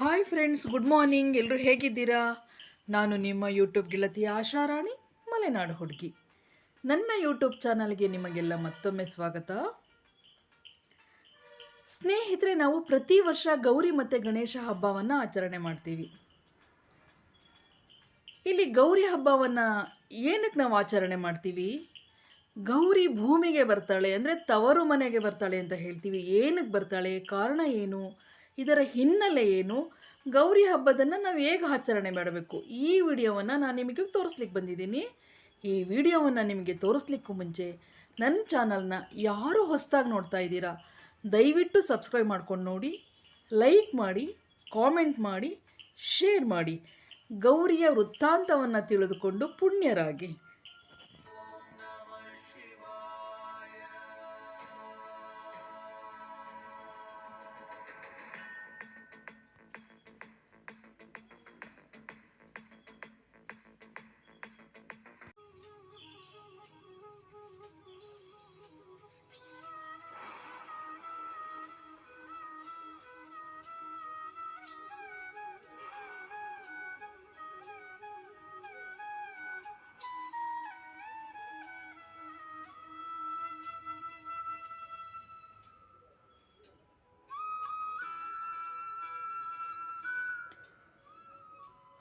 Hi friends good morning ಎಲ್ಲರೂ ಹೇಗಿದ್ದೀರಾ? ನಾನು ನಿಮ್ಮ ಯೂಟ್ಯೂಬ್ ಗೆಳತಿ ಆಶಾರಾಣಿ ಮಲೆನಾಡು ಹುಡುಗಿ. ನನ್ನ ಯೂಟ್ಯೂಬ್ ಚಾನಲ್ಗೆ ನಿಮಗೆಲ್ಲ ಮತ್ತೊಮ್ಮೆ ಸ್ವಾಗತ. ಸ್ನೇಹಿತರೆ, ನಾವು ಪ್ರತಿ ವರ್ಷ ಗೌರಿ ಮತ್ತು ಗಣೇಶ ಹಬ್ಬವನ್ನು ಆಚರಣೆ ಮಾಡ್ತೀವಿ. ಇಲ್ಲಿ ಗೌರಿ ಹಬ್ಬವನ್ನು ಏನಕ್ಕೆ ನಾವು ಆಚರಣೆ ಮಾಡ್ತೀವಿ? ಗೌರಿ ಭೂಮಿಗೆ ಬರ್ತಾಳೆ ಅಂದರೆ ತವರು ಮನೆಗೆ ಬರ್ತಾಳೆ ಅಂತ ಹೇಳ್ತೀವಿ. ಏನಕ್ಕೆ ಬರ್ತಾಳೆ? ಕಾರಣ ಏನು? ಇದರ ಹಿನ್ನೆಲೆ ಏನು? ಗೌರಿ ಹಬ್ಬದನ್ನು ನಾವು ಹೇಗೆ ಆಚರಣೆ ಮಾಡಬೇಕು? ಈ ವಿಡಿಯೋವನ್ನು ನಾನು ನಿಮಗೆ ತೋರಿಸ್ಲಿಕ್ಕೆ ಬಂದಿದ್ದೀನಿ. ಈ ವಿಡಿಯೋವನ್ನು ನಿಮಗೆ ತೋರಿಸ್ಲಿಕ್ಕೂ ಮುಂಚೆ ನನ್ನ ಚಾನಲ್ನ ಯಾರು ಹೊಸದಾಗಿ ನೋಡ್ತಾ ಇದ್ದೀರಾ, ದಯವಿಟ್ಟು ಸಬ್ಸ್ಕ್ರೈಬ್ ಮಾಡ್ಕೊಂಡು ನೋಡಿ, ಲೈಕ್ ಮಾಡಿ, ಕಾಮೆಂಟ್ ಮಾಡಿ, ಶೇರ್ ಮಾಡಿ. ಗೌರಿಯ ವೃತ್ತಾಂತವನ್ನು ತಿಳಿದುಕೊಂಡು ಪುಣ್ಯರಾಗಿ.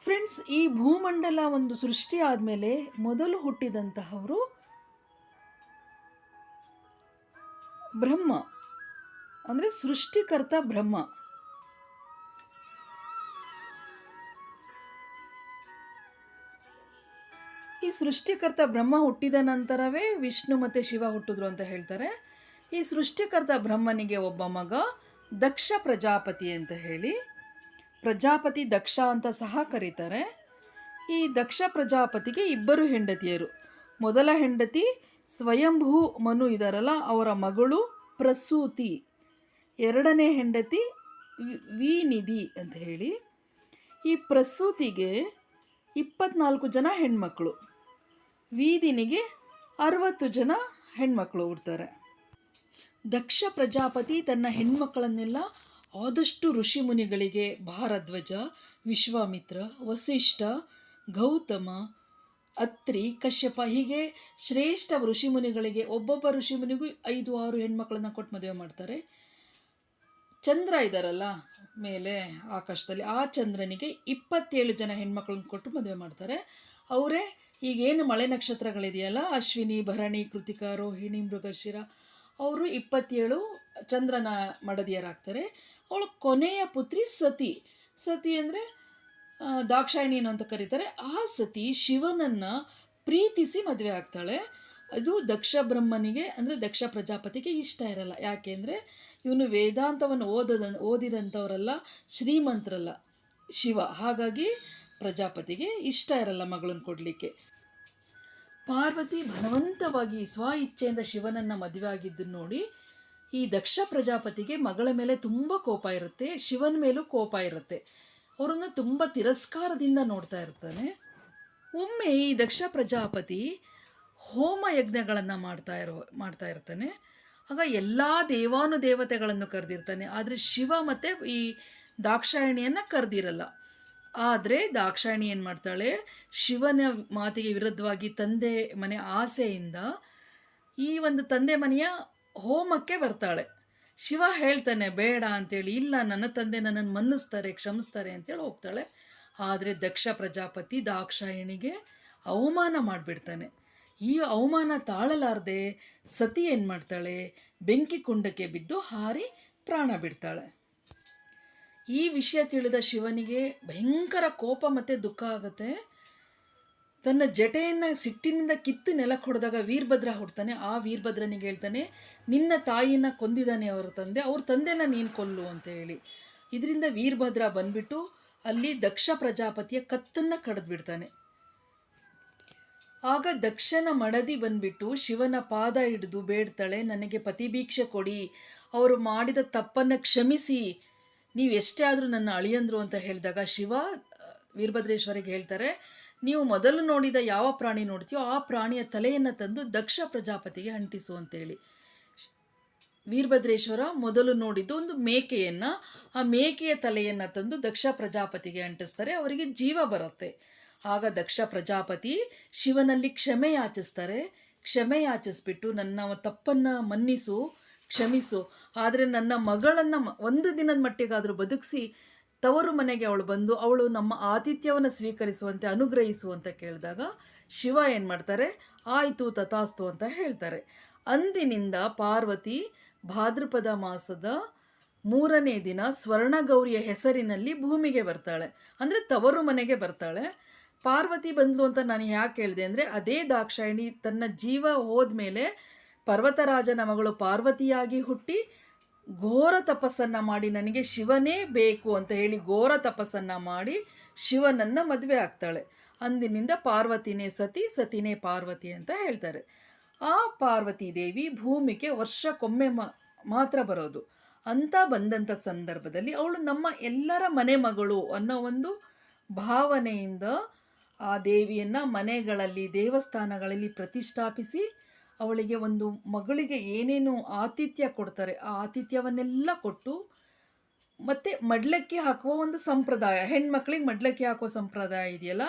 ಫ್ರೆಂಡ್ಸ್ ಈ ಭೂಮಂಡಲ ಒಂದು ಸೃಷ್ಟಿ ಆದಮೇಲೆ ಮೊದಲು ಹುಟ್ಟಿದಂತಹವರು ಬ್ರಹ್ಮ. ಅಂದರೆ ಸೃಷ್ಟಿಕರ್ತ ಬ್ರಹ್ಮ. ಈ ಸೃಷ್ಟಿಕರ್ತ ಬ್ರಹ್ಮ ಹುಟ್ಟಿದ ನಂತರವೇ ವಿಷ್ಣು ಮತ್ತು ಶಿವ ಹುಟ್ಟಿದ್ರು ಅಂತ ಹೇಳ್ತಾರೆ. ಈ ಸೃಷ್ಟಿಕರ್ತ ಬ್ರಹ್ಮನಿಗೆ ಒಬ್ಬ ಮಗ ದಕ್ಷ ಪ್ರಜಾಪತಿ ಅಂತ ಹೇಳಿ. ಪ್ರಜಾಪತಿ ದಕ್ಷ ಅಂತ ಸಹ ಕರೀತಾರೆ. ಈ ದಕ್ಷ ಪ್ರಜಾಪತಿಗೆ ಇಬ್ಬರು ಹೆಂಡತಿಯರು. ಮೊದಲ ಹೆಂಡತಿ ಸ್ವಯಂಭೂ ಮನು ಇದಾರಲ್ಲ, ಅವರ ಮಗಳು ಪ್ರಸೂತಿ. ಎರಡನೇ ಹೆಂಡತಿ ವಿನಿಧಿ ಅಂತ ಹೇಳಿ. ಈ ಪ್ರಸೂತಿಗೆ ಇಪ್ಪತ್ನಾಲ್ಕು ಜನ ಹೆಣ್ಮಕ್ಳು. ವೀದಿನಿಗೆ ಅರವತ್ತು ಜನ ಹೆಣ್ಮಕ್ಳು ಹುಡ್ತಾರೆ. ದಕ್ಷ ಪ್ರಜಾಪತಿ ತನ್ನ ಹೆಣ್ಮಕ್ಕಳನ್ನೆಲ್ಲ ಆದಷ್ಟು ಋಷಿ ಮುನಿಗಳಿಗೆ ಭಾರದ್ವಜ ವಿಶ್ವಾಮಿತ್ರ, ವಸಿಷ್ಠ, ಗೌತಮ, ಅತ್ರಿ, ಕಶ್ಯಪ ಹೀಗೆ ಶ್ರೇಷ್ಠ ಋಷಿಮುನಿಗಳಿಗೆ ಒಬ್ಬೊಬ್ಬ ಋಷಿಮುನಿಗೂ ಐದು, ಆರು ಹೆಣ್ಮಕ್ಳನ್ನ ಕೊಟ್ಟು ಮದುವೆ ಮಾಡ್ತಾರೆ. ಚಂದ್ರ ಇದ್ದಾರಲ್ಲ ಮೇಲೆ ಆಕಾಶದಲ್ಲಿ, ಆ ಚಂದ್ರನಿಗೆ ಇಪ್ಪತ್ತೇಳು ಜನ ಹೆಣ್ಮಕ್ಳನ್ನ ಕೊಟ್ಟು ಮದುವೆ ಮಾಡ್ತಾರೆ. ಅವರೇ ಈಗೇನು ಮಳೆ ನಕ್ಷತ್ರಗಳಿದೆಯಲ್ಲ, ಅಶ್ವಿನಿ, ಭರಣಿ, ಕೃತಿಕ, ರೋಹಿಣಿ, ಮೃಗಶಿರ ಅವರು ಇಪ್ಪತ್ತೇಳು ಚಂದ್ರನ ಮಡದಿಯರಾಗ್ತಾರೆ. ಅವಳ ಕೊನೆಯ ಪುತ್ರಿ ಸತಿ. ಸತಿ ಅಂದರೆ ದಾಕ್ಷಾಯಿಣಿ ಏನು ಅಂತ ಕರೀತಾರೆ. ಆ ಸತಿ ಶಿವನನ್ನು ಪ್ರೀತಿಸಿ ಮದುವೆ ಆಗ್ತಾಳೆ. ಅದು ದಕ್ಷ ಬ್ರಹ್ಮನಿಗೆ ಅಂದರೆ ದಕ್ಷ ಪ್ರಜಾಪತಿಗೆ ಇಷ್ಟ ಇರಲ್ಲ. ಯಾಕೆಂದರೆ ಇವನು ವೇದಾಂತವನ್ನು ಓದದ, ಓದಿದಂಥವರಲ್ಲ, ಶ್ರೀಮಂತರಲ್ಲ ಶಿವ. ಹಾಗಾಗಿ ಪ್ರಜಾಪತಿಗೆ ಇಷ್ಟ ಇರಲ್ಲ ಮಗಳನ್ನು ಕೊಡಲಿಕ್ಕೆ. ಪಾರ್ವತಿ ಬಲವಂತವಾಗಿ ಸ್ವ ಇಚ್ಛೆಯಿಂದ ಶಿವನನ್ನು ಮದುವೆ ಆಗಿದ್ದನ್ನು ನೋಡಿ ಈ ದಕ್ಷ ಪ್ರಜಾಪತಿಗೆ ಮಗಳ ಮೇಲೆ ತುಂಬ ಕೋಪ ಇರುತ್ತೆ, ಶಿವನ ಮೇಲೂ ಕೋಪ ಇರುತ್ತೆ. ಅವರನ್ನು ತುಂಬ ತಿರಸ್ಕಾರದಿಂದ ನೋಡ್ತಾ ಇರ್ತಾನೆ. ಒಮ್ಮೆ ಈ ದಕ್ಷ ಪ್ರಜಾಪತಿ ಹೋಮ ಯಜ್ಞಗಳನ್ನು ಮಾಡ್ತಾ ಇರೋ, ಮಾಡ್ತಾ ಇರ್ತಾನೆ. ಆಗ ಎಲ್ಲ ದೇವಾನುದೇವತೆಗಳನ್ನು ಕರೆದಿರ್ತಾನೆ. ಆದರೆ ಶಿವ ಮತ್ತು ಈ ದಾಕ್ಷಾಯಣಿಯನ್ನು ಕರೆದಿರಲ್ಲ. ಆದರೆ ದಾಕ್ಷಾಯಣಿ ಏನು ಮಾಡ್ತಾಳೆ? ಶಿವನ ಮಾತಿಗೆ ವಿರುದ್ಧವಾಗಿ ತಂದೆ ಮನೆ ಆಸೆಯಿಂದ ಈ ಒಂದು ತಂದೆ ಮನೆಯ ಹೋಮಕ್ಕೆ ಬರ್ತಾಳೆ. ಶಿವ ಹೇಳ್ತಾನೆ, ಬೇಡ ಅಂತೇಳಿ, ಇಲ್ಲ, ನನ್ನ ತಂದೆ ನನ್ನನ್ನು ಮನ್ನಿಸ್ತಾರೆ, ಕ್ಷಮಿಸ್ತಾರೆ ಅಂತೇಳಿ ಹೋಗ್ತಾಳೆ. ಆದರೆ ದಕ್ಷ ಪ್ರಜಾಪತಿ ದಾಕ್ಷಾಯಣಿಗೆ ಅವಮಾನ ಮಾಡಿಬಿಡ್ತಾನೆ. ಈ ಅವಮಾನ ತಾಳಲಾರದೆ ಸತಿ ಏನು ಮಾಡ್ತಾಳೆ? ಬೆಂಕಿ ಕುಂಡಕ್ಕೆ ಬಿದ್ದು ಹಾರಿ ಪ್ರಾಣ ಬಿಡ್ತಾಳೆ. ಈ ವಿಷಯ ತಿಳಿದ ಶಿವನಿಗೆ ಭಯಂಕರ ಕೋಪ ಮತ್ತು ದುಃಖ ಆಗುತ್ತೆ. ತನ್ನ ಜಟೆಯನ್ನು ಸಿಟ್ಟಿನಿಂದ ಕಿತ್ತು ನೆಲಕ್ಕೆ ಹೊಡೆದಾಗ ವೀರಭದ್ರ ಹುಡ್ತಾನೆ. ಆ ವೀರಭದ್ರನಿಗೆ ಹೇಳ್ತಾನೆ, ನಿನ್ನ ತಾಯಿನ ಕೊಂದಿದ್ದಾನೆ ಅವರ ತಂದೆ. ಅವ್ರ ತಂದೆನ ನೀನು ಕೊಲ್ಲು ಅಂತ ಹೇಳಿ. ಇದರಿಂದ ವೀರಭದ್ರ ಬಂದ್ಬಿಟ್ಟು ಅಲ್ಲಿ ದಕ್ಷ ಪ್ರಜಾಪತಿಯ ಕತ್ತನ್ನು ಕಡಿದ್ಬಿಡ್ತಾನೆ. ಆಗ ದಕ್ಷನ ಮಡದಿ ಬಂದ್ಬಿಟ್ಟು ಶಿವನ ಪಾದ ಹಿಡಿದು ಬೇಡ್ತಾಳೆ, ನನಗೆ ಪತಿಭೀಕ್ಷೆ ಕೊಡಿ. ಅವರು ಮಾಡಿದ ತಪ್ಪನ್ನು ಕ್ಷಮಿಸಿ. ನೀವು ಎಷ್ಟೇ ಆದರೂ ನನ್ನ ಅಳಿಯಂದ್ರು ಅಂತ ಹೇಳಿದಾಗ ಶಿವ ವೀರಭದ್ರೇಶ್ವರಿಗೆ ಹೇಳ್ತಾರೆ, ನೀವು ಮೊದಲು ನೋಡಿದ ಯಾವ ಪ್ರಾಣಿ ನೋಡ್ತೀಯೋ ಆ ಪ್ರಾಣಿಯ ತಲೆಯನ್ನು ತಂದು ದಕ್ಷ ಪ್ರಜಾಪತಿಗೆ ಅಂಟಿಸು ಅಂತೇಳಿ. ವೀರಭದ್ರೇಶ್ವರ ಮೊದಲು ನೋಡಿದ್ದು ಒಂದು ಮೇಕೆಯನ್ನು, ಆ ಮೇಕೆಯ ತಲೆಯನ್ನು ತಂದು ದಕ್ಷ ಪ್ರಜಾಪತಿಗೆ ಅಂಟಿಸ್ತಾರೆ, ಅವರಿಗೆ ಜೀವ ಬರುತ್ತೆ. ಆಗ ದಕ್ಷ ಪ್ರಜಾಪತಿ ಶಿವನಲ್ಲಿ ಕ್ಷಮೆ ಯಾಚಿಸ್ತಾರೆ. ಕ್ಷಮೆ ಯಾಚಿಸ್ಬಿಟ್ಟು, ನನ್ನ ತಪ್ಪನ್ನು ಮನ್ನಿಸು ಕ್ಷಮಿಸು. ಆದರೆ ನನ್ನ ಮಗಳನ್ನು ಒಂದು ದಿನದ ಮಟ್ಟಿಗಾದರೂ ಬದುಕಿಸಿ, ತವರು ಮನೆಗೆ ಅವಳು ಬಂದು, ಅವಳು ನಮ್ಮ ಆತಿಥ್ಯವನ್ನು ಸ್ವೀಕರಿಸುವಂತೆ ಅನುಗ್ರಹಿಸು ಅಂತ ಕೇಳಿದಾಗ, ಶಿವ ಏನು ಮಾಡ್ತಾರೆ? ಆಯಿತು, ತಥಾಸ್ತು ಅಂತ ಹೇಳ್ತಾರೆ. ಅಂದಿನಿಂದ ಪಾರ್ವತಿ ಭಾದ್ರಪದ ಮಾಸದ ಮೂರನೇ ದಿನ ಸ್ವರ್ಣಗೌರಿಯ ಹೆಸರಿನಲ್ಲಿ ಭೂಮಿಗೆ ಬರ್ತಾಳೆ. ಅಂದರೆ ತವರು ಮನೆಗೆ ಬರ್ತಾಳೆ. ಪಾರ್ವತಿ ಬಂದ್ಲು ಅಂತ ನಾನು ಯಾಕೆ ಹೇಳಿದೆ ಅಂದರೆ, ಅದೇ ದಾಕ್ಷಾಯಿಣಿ ತನ್ನ ಜೀವ ಹೋದ್ಮೇಲೆ ಪರ್ವತರಾಜನ ಮಗಳು ಪಾರ್ವತಿಯಾಗಿ ಹುಟ್ಟಿ ಘೋರ ತಪಸ್ಸನ್ನು ಮಾಡಿ ನನಗೆ ಶಿವನೇ ಬೇಕು ಅಂತ ಹೇಳಿ ಘೋರ ತಪಸ್ಸನ್ನು ಮಾಡಿ ಶಿವನನ್ನು ಮದುವೆ ಆಗ್ತಾಳೆ. ಅಂದಿನಿಂದ ಪಾರ್ವತಿನೇ ಸತಿ, ಸತಿನೇ ಪಾರ್ವತಿ ಅಂತ ಹೇಳ್ತಾರೆ. ಆ ಪಾರ್ವತಿ ದೇವಿ ಭೂಮಿಗೆ ವರ್ಷಕ್ಕೊಮ್ಮೆ ಮಾತ್ರ ಬರೋದು. ಅಂತ ಬಂದಂಥ ಸಂದರ್ಭದಲ್ಲಿ ಅವಳು ನಮ್ಮ ಎಲ್ಲರ ಮನೆ ಮಗಳು ಅನ್ನೋ ಒಂದು ಭಾವನೆಯಿಂದ ಆ ದೇವಿಯನ್ನು ಮನೆಗಳಲ್ಲಿ, ದೇವಸ್ಥಾನಗಳಲ್ಲಿ ಪ್ರತಿಷ್ಠಾಪಿಸಿ ಅವಳಿಗೆ ಒಂದು ಮಗಳಿಗೆ ಏನೇನು ಆತಿಥ್ಯ ಕೊಡ್ತಾರೆ, ಆ ಆತಿಥ್ಯವನ್ನೆಲ್ಲ ಕೊಟ್ಟು ಮತ್ತು ಮಡ್ಲಕ್ಕಿ ಹಾಕುವ ಒಂದು ಸಂಪ್ರದಾಯ, ಹೆಣ್ಮಕ್ಳಿಗೆ ಮಡ್ಲಕ್ಕಿ ಹಾಕುವ ಸಂಪ್ರದಾಯ ಇದೆಯಲ್ಲ,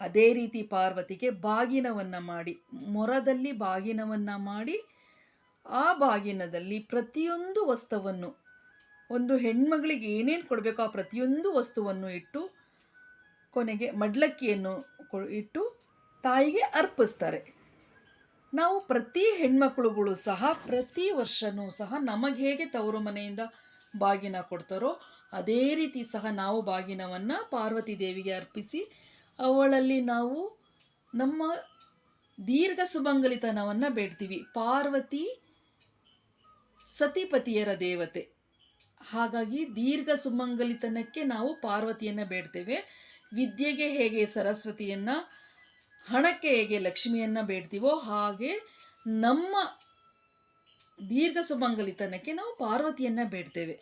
ಅದೇ ರೀತಿ ಪಾರ್ವತಿಗೆ ಬಾಗಿನವನ್ನು ಮಾಡಿ, ಮೊರದಲ್ಲಿ ಬಾಗಿನವನ್ನು ಮಾಡಿ, ಆ ಬಾಗಿನದಲ್ಲಿ ಪ್ರತಿಯೊಂದು ವಸ್ತುವನ್ನು, ಒಂದು ಹೆಣ್ಮಗಳಿಗೆ ಏನೇನು ಕೊಡಬೇಕು ಆ ಪ್ರತಿಯೊಂದು ವಸ್ತುವನ್ನು ಇಟ್ಟು ಕೊನೆಗೆ ಮಡ್ಲಕ್ಕಿಯನ್ನು ಇಟ್ಟು ತಾಯಿಗೆ ಅರ್ಪಿಸ್ತಾರೆ. ನಾವು ಪ್ರತಿ ಹೆಣ್ಮಕ್ಳುಗಳು ಸಹ ಪ್ರತಿ ವರ್ಷವೂ ಸಹ ನಮಗೆ ಹೇಗೆ ತವರು ಮನೆಯಿಂದ ಬಾಗಿನ ಕೊಡ್ತಾರೋ ಅದೇ ರೀತಿ ಸಹ ನಾವು ಬಾಗಿನವನ್ನು ಪಾರ್ವತಿ ದೇವಿಗೆ ಅರ್ಪಿಸಿ ಅವಳಲ್ಲಿ ನಾವು ನಮ್ಮ ದೀರ್ಘ ಸುಮಂಗಲಿತನವನ್ನು ಬೇಡ್ತೀವಿ. ಪಾರ್ವತಿ ಸತಿಪತಿಯರ ದೇವತೆ. ಹಾಗಾಗಿ ದೀರ್ಘ ಸುಮಂಗಲಿತನಕ್ಕೆ ನಾವು ಪಾರ್ವತಿಯನ್ನು ಬೇಡ್ತೇವೆ. ವಿದ್ಯೆಗೆ ಹೇಗೆ ಸರಸ್ವತಿಯನ್ನು ಹಣಕ್ಕೆ ಹೇಗೆ ಲಕ್ಷ್ಮಿಯನ್ನು ಬೇಡ್ತೀವೋ ಹಾಗೆ ನಮ್ಮ ದೀರ್ಘ ಸುಮಂಗಲಿತನಕ್ಕೆ ನಾವು ಪಾರ್ವತಿಯನ್ನು ಬೇಡ್ತೇವೆ.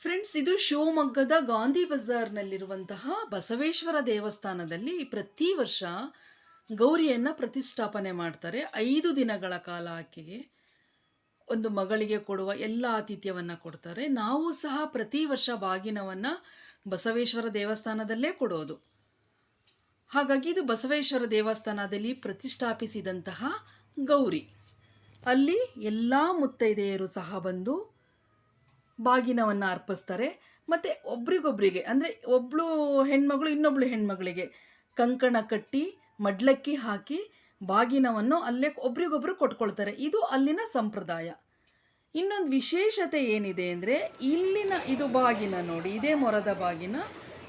ಫ್ರೆಂಡ್ಸ್, ಇದು ಶಿವಮೊಗ್ಗದ ಗಾಂಧಿ ಬಜಾರ್ನಲ್ಲಿರುವಂತಹ ಬಸವೇಶ್ವರ ದೇವಸ್ಥಾನದಲ್ಲಿ ಪ್ರತಿ ವರ್ಷ ಗೌರಿಯನ್ನು ಪ್ರತಿಷ್ಠಾಪನೆ ಮಾಡ್ತಾರೆ. ಐದು ದಿನಗಳ ಕಾಲ ಆಕೆಗೆ ಒಂದು ಮಗಳಿಗೆ ಕೊಡುವ ಎಲ್ಲ ಆತಿಥ್ಯವನ್ನು ಕೊಡ್ತಾರೆ. ನಾವು ಸಹ ಪ್ರತಿ ವರ್ಷ ಬಾಗಿನವನ್ನು ಬಸವೇಶ್ವರ ದೇವಸ್ಥಾನದಲ್ಲೇ ಕೊಡೋದು. ಹಾಗಾಗಿ ಇದು ಬಸವೇಶ್ವರ ದೇವಸ್ಥಾನದಲ್ಲಿ ಪ್ರತಿಷ್ಠಾಪಿಸಿದಂತಹ ಗೌರಿ. ಅಲ್ಲಿ ಎಲ್ಲ ಮುತ್ತೈದೆಯರು ಸಹ ಬಂದು ಬಾಗಿನವನ್ನು ಅರ್ಪಿಸ್ತಾರೆ. ಮತ್ತು ಒಬ್ರಿಗೊಬ್ರಿಗೆ, ಅಂದರೆ ಒಬ್ಬಳು ಹೆಣ್ಮಗಳು ಇನ್ನೊಬ್ಳು ಹೆಣ್ಮಗಳಿಗೆ ಕಂಕಣ ಕಟ್ಟಿ, ಮಡ್ಲಕ್ಕಿ ಹಾಕಿ ಬಾಗಿನವನ್ನು ಅಲ್ಲೇ ಒಬ್ರಿಗೊಬ್ರು ಕೊಟ್ಕೊಳ್ತಾರೆ. ಇದು ಅಲ್ಲಿನ ಸಂಪ್ರದಾಯ. ಇನ್ನೊಂದು ವಿಶೇಷತೆ ಏನಿದೆ ಅಂದರೆ ಇಲ್ಲಿನ ಇದು ಬಾಗಿನ ನೋಡಿ, ಇದೇ ಮೊರದ ಬಾಗಿನ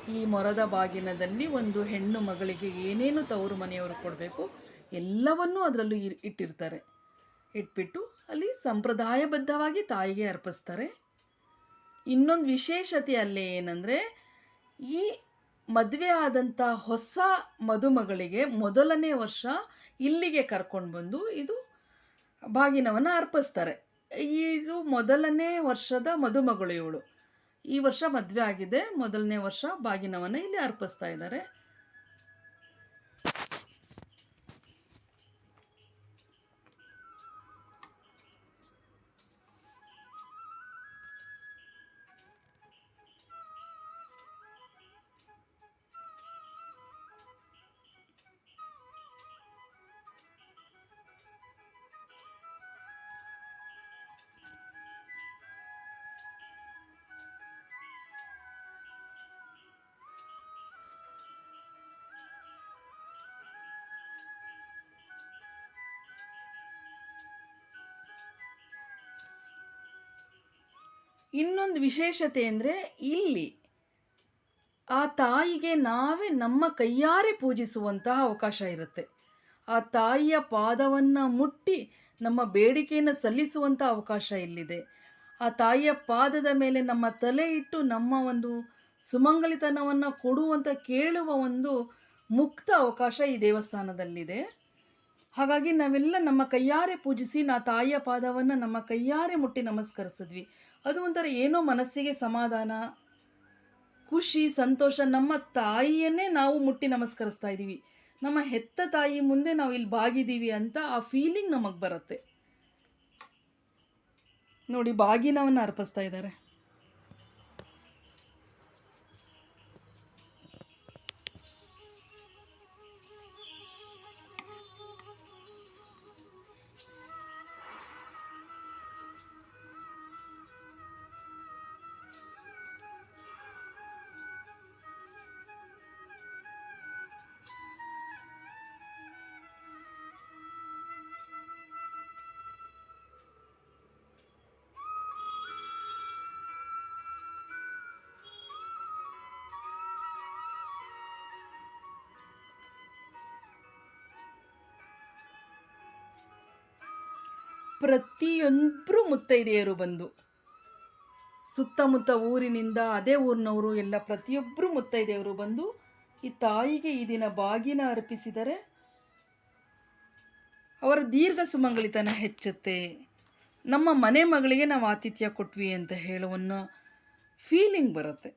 ಈ ಮೊರದ ಬಾಗಿನದಲ್ಲಿ ಒಂದು ಹೆಣ್ಣು ಮಗಳಿಗೆ ಏನೇನು ತವರು ಮನೆಯವರು ಕೊಡಬೇಕು ಎಲ್ಲವನ್ನೂ ಅದರಲ್ಲೂ ಇಟ್ಟಿರ್ತಾರೆ. ಇಟ್ಬಿಟ್ಟು ಅಲ್ಲಿ ಸಂಪ್ರದಾಯಬದ್ಧವಾಗಿ ತಾಯಿಗೆ ಅರ್ಪಿಸ್ತಾರೆ. ಇನ್ನೊಂದು ವಿಶೇಷತೆ ಅಲ್ಲೇ ಏನಂದರೆ, ಈ ಮದುವೆ ಆದಂಥ ಹೊಸ ಮದುಮಗಳಿಗೆ ಮೊದಲನೇ ವರ್ಷ ಇಲ್ಲಿಗೆ ಕರ್ಕೊಂಡು ಬಂದು ಇದು ಬಾಗಿನವನ್ನು ಅರ್ಪಿಸ್ತಾರೆ. ಇದು ಮೊದಲನೇ ವರ್ಷದ ಮದುಮಗಳು ಇವಳು. ಈ ವರ್ಷ ಮದುವೆ ಆಗಿದೆ. ಮೊದಲನೇ ವರ್ಷ ಬಾಗಿನವನ್ನು ಇಲ್ಲಿ ಅರ್ಪಿಸ್ತಾ ಇದ್ದಾರೆ. ಇನ್ನೊಂದು ವಿಶೇಷತೆ ಅಂದರೆ ಇಲ್ಲಿ ಆ ತಾಯಿಗೆ ನಾವೇ ನಮ್ಮ ಕೈಯಾರೆ ಪೂಜಿಸುವಂತಹ ಅವಕಾಶ ಇರುತ್ತೆ. ಆ ತಾಯಿಯ ಪಾದವನ್ನು ಮುಟ್ಟಿ ನಮ್ಮ ಬೇಡಿಕೆಯನ್ನು ಸಲ್ಲಿಸುವಂಥ ಅವಕಾಶ ಇಲ್ಲಿದೆ. ಆ ತಾಯಿಯ ಪಾದದ ಮೇಲೆ ನಮ್ಮ ತಲೆ ಇಟ್ಟು ನಮ್ಮ ಒಂದು ಸುಮಂಗಲಿತನವನ್ನು ಕೊಡುವಂಥ ಕೇಳುವ ಒಂದು ಮುಕ್ತ ಅವಕಾಶ ಈ ದೇವಸ್ಥಾನದಲ್ಲಿದೆ. ಹಾಗಾಗಿ ನಾವೆಲ್ಲ ನಮ್ಮ ಕೈಯಾರೆ ಪೂಜಿಸಿ ನಾ ತಾಯಿಯ ಪಾದವನ್ನು ನಮ್ಮ ಕೈಯಾರೆ ಮುಟ್ಟಿ ನಮಸ್ಕರಿಸಿದ್ವಿ. ಅದು ಒಂಥರ ಏನೋ ಮನಸ್ಸಿಗೆ ಸಮಾಧಾನ, ಖುಷಿ, ಸಂತೋಷ ನಮ್ಮ ತಾಯಿಯನ್ನೇ ನಾವು ಮುಟ್ಟಿ ನಮಸ್ಕರಿಸ್ತಾ ಇದ್ದೀವಿ. ನಮ್ಮ ಹೆತ್ತ ತಾಯಿ ಮುಂದೆ ನಾವು ಇಲ್ಲಿ ಬಾಗಿದ್ದೀವಿ ಅಂತ ಆ ಫೀಲಿಂಗ್ ನಮಗೆ ಬರುತ್ತೆ. ನೋಡಿ, ಬಾಗಿನವನ್ನು ಅರ್ಪಿಸ್ತಾ ಇದ್ದಾರೆ. ಪ್ರತಿಯೊಬ್ಬರು ಮುತ್ತೈದೆಯರು ಬಂದು. ಸುತ್ತಮುತ್ತ ಊರಿನಿಂದ ಅದೇ ಊರಿನವರು ಎಲ್ಲ ಪ್ರತಿಯೊಬ್ಬರು ಮುತ್ತೈದೆಯವರು ಬಂದು ಈ ತಾಯಿಗೆ ಈ ದಿನ ಬಾಗಿನ ಅರ್ಪಿಸಿದರೆ ಅವರ ದೀರ್ಘ ಸುಮಂಗಲಿತನ ಹೆಚ್ಚುತ್ತೆ. ನಮ್ಮ ಮನೆ ಮಗಳಿಗೆ ನಾವು ಆತಿಥ್ಯ ಕೊಟ್ವಿ ಅಂತ ಹೇಳುವನ್ನ ಫೀಲಿಂಗ್ ಬರುತ್ತೆ.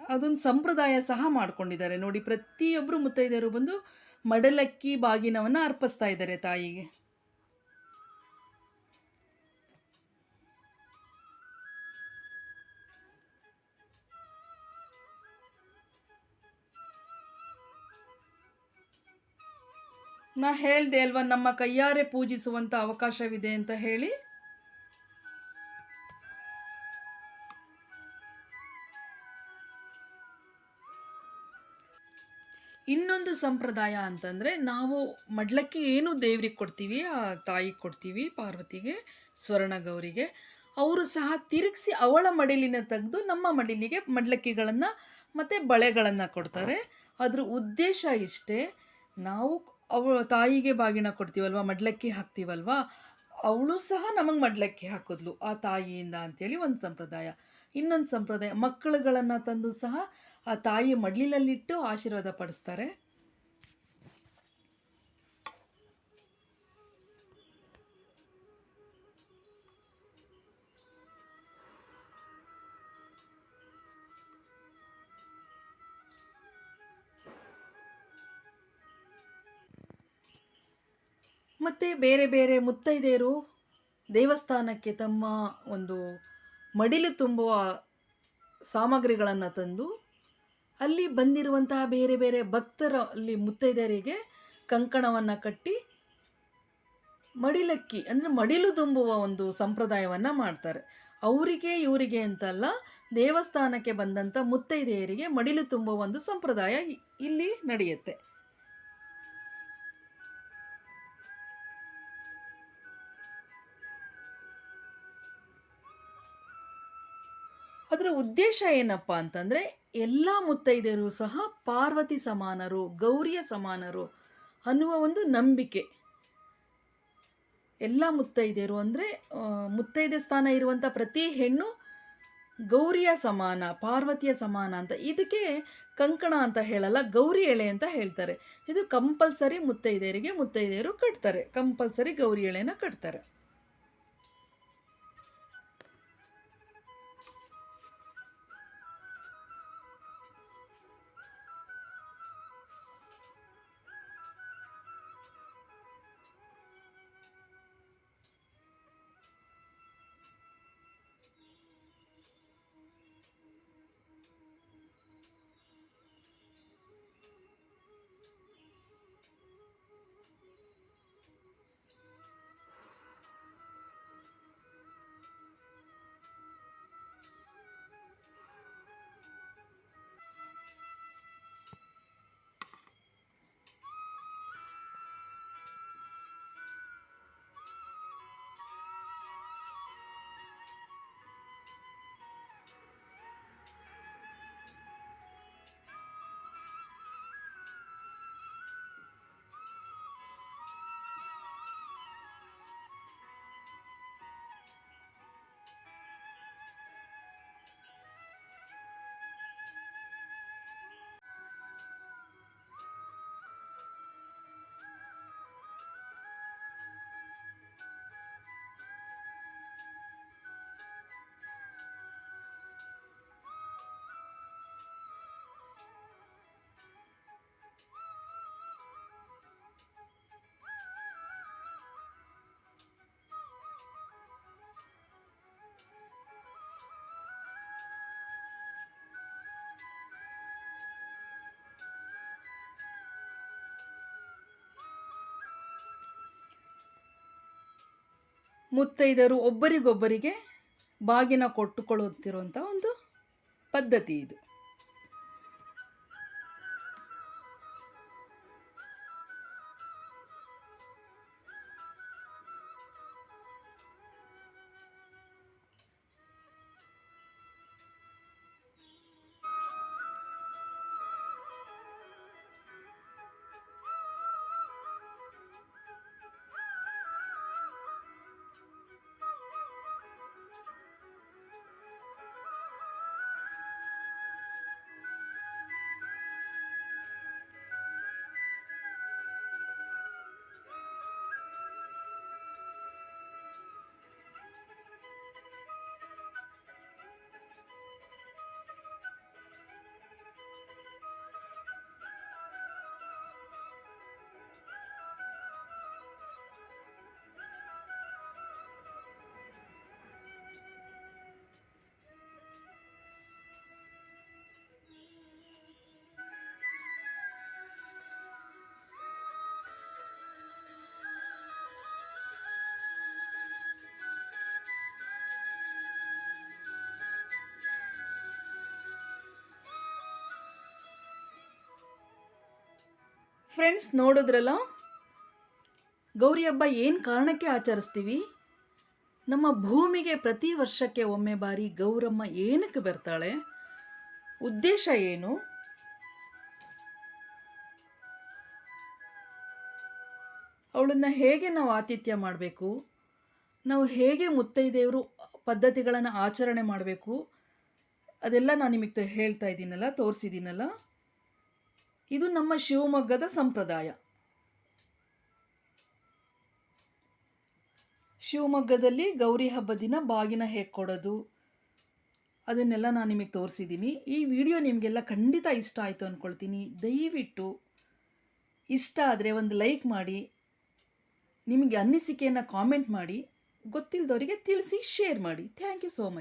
ಅದೊಂದು ಸಂಪ್ರದಾಯ ಸಹ ಮಾಡ್ಕೊಂಡಿದ್ದಾರೆ. ನೋಡಿ ಪ್ರತಿಯೊಬ್ಬರು ಮುತ್ತೈದೆಯರು ಬಂದು ಮಡಲಕ್ಕಿ ಬಾಗಿನವನ್ನು ಅರ್ಪಿಸ್ತಾ ಇದ್ದಾರೆ ತಾಯಿಗೆ. ನಾ ಹೇಳ್ದೆ ಅಲ್ವಾ, ನಮ್ಮ ಕೈಯಾರೆ ಪೂಜಿಸುವಂತ ಅವಕಾಶವಿದೆ ಅಂತ ಹೇಳಿ? ಇನ್ನೊಂದು ಸಂಪ್ರದಾಯ ಅಂತಂದರೆ, ನಾವು ಮಡ್ಲಕ್ಕಿ ಏನು ದೇವ್ರಿಗೆ ಕೊಡ್ತೀವಿ, ಆ ತಾಯಿಗೆ ಕೊಡ್ತೀವಿ, ಪಾರ್ವತಿಗೆ ಸ್ವರ್ಣ ಗೌರಿಗೆ ಅವರು ಸಹ ತಿರುಗಿಸಿ ಅವಳ ಮಡಿಲಿನ ತೆಗೆದು ನಮ್ಮ ಮಡಿಲಿಗೆ ಮಡ್ಲಕ್ಕಿಗಳನ್ನು ಮತ್ತು ಬಳೆಗಳನ್ನು ಕೊಡ್ತಾರೆ. ಅದರ ಉದ್ದೇಶ ಇಷ್ಟೇ, ನಾವು ಅವಳ ತಾಯಿಗೆ ಬಾಗಿನ ಕೊಡ್ತೀವಲ್ವ, ಮಡ್ಲಕ್ಕಿ ಹಾಕ್ತೀವಲ್ವ, ಅವಳು ಸಹ ನಮಗೆ ಮಡ್ಲಕ್ಕಿ ಹಾಕಿದ್ಲು, ಆ ತಾಯಿಯಿಂದ ಅಂತೇಳಿ ಒಂದು ಸಂಪ್ರದಾಯ. ಇನ್ನೊಂದು ಸಂಪ್ರದಾಯ ಮಕ್ಕಳುಗಳನ್ನು ತಂದು ಸಹ ಆ ತಾಯಿ ಮಡ್ಲಿನಲ್ಲಿಟ್ಟು ಆಶೀರ್ವಾದ ಪಡಿಸ್ತಾರೆ. ಬೇರೆ ಬೇರೆ ಮುತ್ತೈದೆಯರು ದೇವಸ್ಥಾನಕ್ಕೆ ತಮ್ಮ ಒಂದು ಮಡಿಲು ತುಂಬುವ ಸಾಮಗ್ರಿಗಳನ್ನು ತಂದು ಅಲ್ಲಿ ಬಂದಿರುವಂತಹ ಬೇರೆ ಬೇರೆ ಭಕ್ತರ ಅಲ್ಲಿ ಮುತ್ತೈದೆಯರಿಗೆ ಕಂಕಣವನ್ನು ಕಟ್ಟಿ ಮಡಿಲಕ್ಕಿ, ಅಂದರೆ ಮಡಿಲು ತುಂಬುವ ಒಂದು ಸಂಪ್ರದಾಯವನ್ನು ಮಾಡ್ತಾರೆ. ಅವರಿಗೆ ಇವರಿಗೆ ಅಂತಲ್ಲ, ದೇವಸ್ಥಾನಕ್ಕೆ ಬಂದಂಥ ಮುತ್ತೈದೆಯರಿಗೆ ಮಡಿಲು ತುಂಬುವ ಒಂದು ಸಂಪ್ರದಾಯ ಇಲ್ಲಿ ನಡೆಯುತ್ತೆ. ಅದರ ಉದ್ದೇಶ ಏನಪ್ಪ ಅಂತಂದರೆ ಎಲ್ಲ ಮುತ್ತೈದೆಯರು ಸಹ ಪಾರ್ವತಿ ಸಮಾನರು, ಗೌರಿಯ ಸಮಾನರು ಅನ್ನುವ ಒಂದು ನಂಬಿಕೆ. ಎಲ್ಲ ಮುತ್ತೈದೆಯರು ಅಂದರೆ ಮುತ್ತೈದೆ ಸ್ಥಾನ ಇರುವಂಥ ಪ್ರತಿ ಹೆಣ್ಣು ಗೌರಿಯ ಸಮಾನ, ಪಾರ್ವತಿಯ ಸಮಾನ ಅಂತ. ಇದಕ್ಕೆ ಕಂಕಣ ಅಂತ ಹೇಳಲ್ಲ, ಗೌರಿ ಎಳೆ ಅಂತ ಹೇಳ್ತಾರೆ. ಇದು ಕಂಪಲ್ಸರಿ ಮುತ್ತೈದೆಯರಿಗೆ ಮುತ್ತೈದೆಯರು ಕಟ್ತಾರೆ. ಕಂಪಲ್ಸರಿ ಗೌರಿ ಎಳೆನ ಕಟ್ತಾರೆ. ಮುತ್ತೈದರು ಒಬ್ಬರಿಗೊಬ್ಬರಿಗೆ ಬಾಗಿನ ಕೊಟ್ಟುಕೊಳ್ಳುತ್ತಿರುವಂಥ ಒಂದು ಪದ್ಧತಿ ಇದು. ಫ್ರೆಂಡ್ಸ್ ನೋಡಿದ್ರಲ್ಲ? ಗೌರಿ ಹಬ್ಬ ಏನು ಕಾರಣಕ್ಕೆ ಆಚರಿಸ್ತೀವಿ? ನಮ್ಮ ಭೂಮಿಗೆ ಪ್ರತಿ ವರ್ಷಕ್ಕೆ ಒಮ್ಮೆ ಬಾರಿ ಗೌರಮ್ಮ ಏನಕ್ಕೆ ಬರ್ತಾಳೆ? ಉದ್ದೇಶ ಏನು? ಅವಳನ್ನು ಹೇಗೆ ನಾವು ಆತಿಥ್ಯ ಮಾಡಬೇಕು? ನಾವು ಹೇಗೆ ಮುತ್ತೈದೆಯವರು ಪದ್ಧತಿಗಳನ್ನು ಆಚರಣೆ ಮಾಡಬೇಕು? ಅದೆಲ್ಲ ನಾನು ನಿಮಗೆ ಹೇಳ್ತಾ ಇದ್ದೀನಲ್ಲ, ತೋರಿಸಿದ್ದೀನಲ್ಲ? ಇದು ನಮ್ಮ ಶಿವಮೊಗ್ಗದ ಸಂಪ್ರದಾಯ. ಶಿವಮೊಗ್ಗದಲ್ಲಿ ಗೌರಿ ಹಬ್ಬ ದಿನ ಬಾಗಿನ ಹೇಗೆ ಕೊಡೋದು? ಅದನ್ನೆಲ್ಲ ನಾನು ನಿಮಗೆ ತೋರಿಸಿದ್ದೀನಿ ಈ ವಿಡಿಯೋ ನಿಮಗೆಲ್ಲ ಖಂಡಿತ ಇಷ್ಟ ಆಯಿತು ಅಂದ್ಕೊಳ್ತೀನಿ ದಯವಿಟ್ಟು ಇಷ್ಟ ಆದರೆ ಒಂದು ಲೈಕ್ ಮಾಡಿ, ನಿಮಗೆ ಅನ್ನಿಸಿಕೆಯನ್ನು ಕಾಮೆಂಟ್ ಮಾಡಿ ಗೊತ್ತಿಲ್ಲದವರಿಗೆ ತಿಳಿಸಿ, ಶೇರ್ ಮಾಡಿ. Thank you so much.